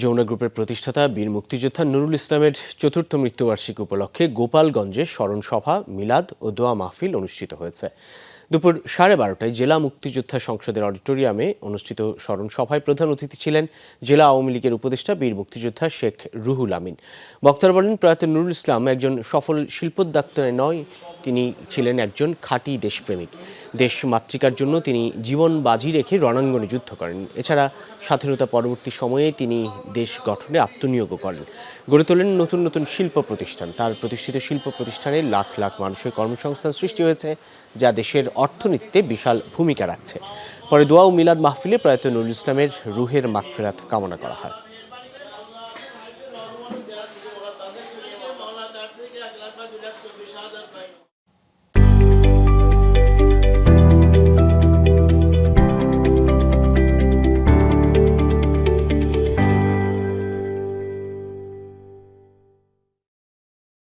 যমুনা গ্রুপের প্রতিষ্ঠাতা বীর মুক্তিযোদ্ধা নুরুল ইসলামের চতুর্থ মৃত্যুবার্ষিকী উপলক্ষে গোপালগঞ্জে স্মরণ সভা মিলাদ ও দোয়া মাহফিল অনুষ্ঠিত হয়েছে। দুপুর সাড়ে বারোটায় জেলা মুক্তিযোদ্ধা সংসদের অডিটোরিয়ামে অনুষ্ঠিত স্মরণ সভায় প্রধান অতিথি ছিলেন জেলা আওয়ামী লীগের উপদেষ্টা বীর মুক্তিযোদ্ধা শেখ রুহুল আমিন। বক্তারা বলেন, প্রয়াত নুরুল ইসলাম একজন সফল শিল্পোদ্যোক্তা নয়, তিনি ছিলেন একজন খাঁটি দেশপ্রেমিক। দেশ মাতৃকার জন্য তিনি জীবন বাজি রেখে রণাঙ্গনে যুদ্ধ করেন। এছাড়া স্বাধীনতা পরবর্তী সময়ে তিনি দেশ গঠনে আত্মনিয়োগও করেন। গড়ে তোলেন নতুন নতুন শিল্প প্রতিষ্ঠান। তার প্রতিষ্ঠিত শিল্প প্রতিষ্ঠানে লাখ লাখ মানুষের কর্মসংস্থান সৃষ্টি হয়েছে, যা দেশের অর্থনীতিতে বিশাল ভূমিকা রাখছে। পরে দোয়া ও মিলাদ মাহফিলে প্রয়াত নুরুল ইসলামের রুহের মাকফেরাত কামনা করা হয়।